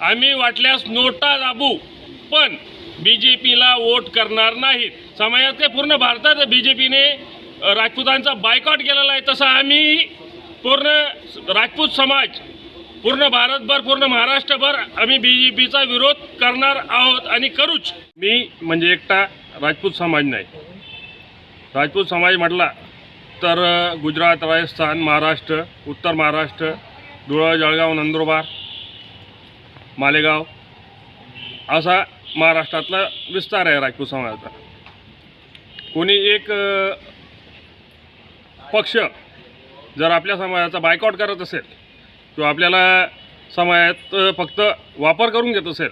आम्ही वाटल्यास नोटा दाबू पण बी जे पीला वोट करणार नाहीत. समाजातले पूर्ण भारतात बी जे पीने राजपूतांचा बायकॉट केलेला आहे तसं आम्ही पूर्ण राजपूत समाज पूर्ण भारतभर पूर्ण महाराष्ट्रभर आम्ही बी जे पीचा विरोध करणार आहोत आणि करूच. मी म्हणजे एकटा राजपूत समाज नाही. राजपूत समाज म्हटला तर गुजरात राजस्थान महाराष्ट्र उत्तर महाराष्ट्र धुळं जळगाव नंदुरबार मालेगाव. असा महाराष्ट्रातला विस्तार आहे राजपूत समाजाचा. कोणी एक पक्ष जर आपल्या समाजाचा बायकआउट करत असेल किंवा आपल्याला समाजात फक्त वापर करून घेत असेल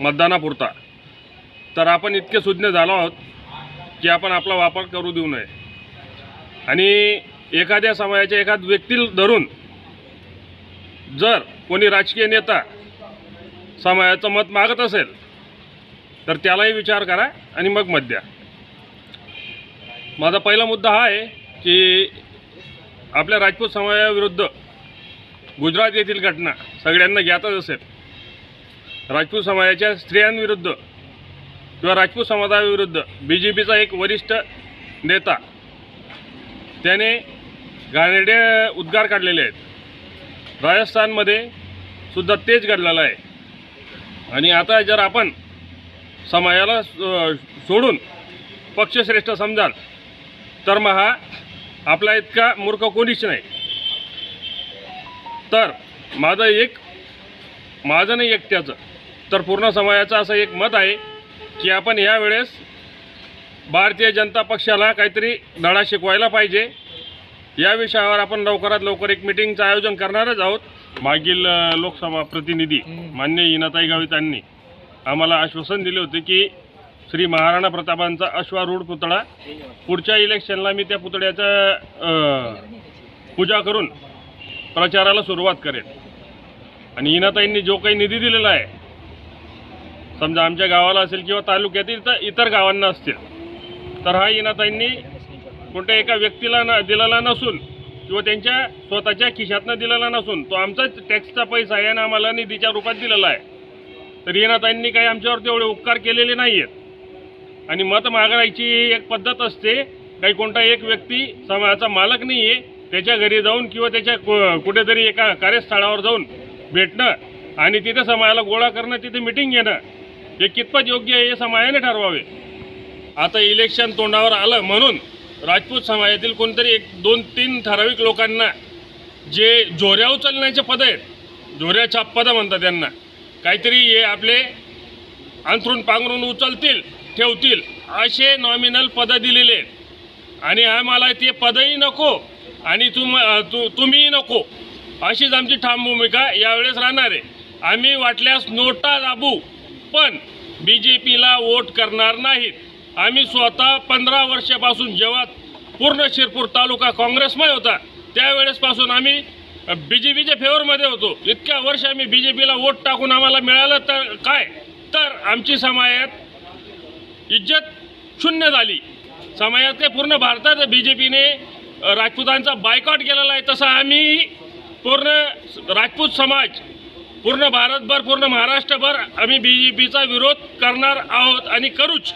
मतदानापुरता तर आपण इतके सुज्ञ झालो आहोत की आपण आपला वापर करू देऊ नये. आणि एखाद्या समाजाच्या एखाद व्यक्तीला धरून जर कोणी राजकीय नेता समाजाचं मत मागत असेल तर त्यालाही विचार करा आणि मग मत द्या. माझा पहिला मुद्दा हा आहे की आपल्या राजपूत समाजाविरुद्ध गुजरात येथील घटना सगळ्यांना ज्ञातच असेल. राजपूत समाजाच्या स्त्रियांविरुद्ध किंवा राजपूत समाजाविरुद्ध बी जे पीचा एक वरिष्ठ नेता त्याने घाणेरडे उद्गार काढलेले आहेत. राजस्थानमध्ये सुद्धा तेच घडलेलं आहे. आणि आता जर आपण समाजाला सोडून पक्षश्रेष्ठ समजाल तर मग हा आपला इतका मूर्ख कोणीच नाही. तर माझं एक माझं नाही एकट्याचं तर पूर्ण समाजाचं असं एक मत आहे की आपण यावेळेस भारतीय जनता पक्षाला काहीतरी धडा शिकवायला पाहिजे. या विषयावर आपण लवकरात लवकर एक मिटिंगचं आयोजन करणारच आहोत. मागील लोकसभा प्रतिनिधी मान्य इनाताई गावित यांनी आम्हाला आश्वासन दिले होते की श्री महाराणा प्रतापांचा अश्वारूढ पुतळा पुढच्या इलेक्शनला मी त्या पुतळ्याचं पूजा करून प्रचाराला सुरुवात करेन. आणि इनाताईंनी जो काही निधी दिलेला आहे समजा आमच्या गावाला असेल किंवा तालुक्यातील तर इतर गावांना असतील तर हा इनाताईंनी कोणत्या एका व्यक्तीला न दिलेला नसून किंवा त्यांच्या स्वतःच्या खिशातनं दिलेला नसून तो आमचाच टॅक्सचा पैसा आहे आणि आम्हाला निधीच्या रूपात दिलेला आहे. तर येनाताईंनी काही आमच्यावर तेवढे उपकार केलेले नाही आहेत आणि मत मागायची एक पद्धत असते काही कोणता एक व्यक्ती समाजाचा मालक नाही आहे त्याच्या घरी जाऊन किंवा त्याच्या कु- कुठेतरी एका कार्यस्थळावर जाऊन भेटणं आणि तिथे समाजाला गोळा करणं तिथे मिटिंग घेणं हे कितपत योग्य आहे हे समाजाने ठरवावे. आता इलेक्शन तोंडावर आलं म्हणून राजपूत समाजातील कोणतरी एक दोन तीन ठराविक लोकांना जे झोऱ्या उचलण्याचे पद आहेत झोऱ्या छाप पदं म्हणतात त्यांना काहीतरी हे आपले अंथरून पांघरून उचलतील ठेवतील असे नॉमिनल पदं दिलेले आहेत. आणि आम्हाला ते पदही नको आणि तुम तु तुम्हीही नको अशीच आमची ठाम भूमिका यावेळेस राहणार आहे. आम्ही वाटल्यास नोटा दाबू पण बी जे पीला वोट करणार नाहीत. आम्ही स्वतः पंधरा वर्षापासून जेव्हा पूर्ण शिरपूर तालुका काँग्रेसमय होता त्यावेळेसपासून आम्ही बी जे पीच्या फेवरमध्ये होतो. इतक्या वर्ष आम्ही बी जे पीला वोट टाकून आम्हाला मिळालं तर काय? तर आमची समाजात इज्जत शून्य झाली. समाजात काय? पूर्ण भारतात बी जे पीने राजपूतांचा बायकॉट केलेला आहे. तसं आम्ही पूर्ण राजपूत समाज पूर्ण भारतभर पूर्ण महाराष्ट्रभर आम्ही बी जे पीचा विरोध करणार आहोत आणि करूच.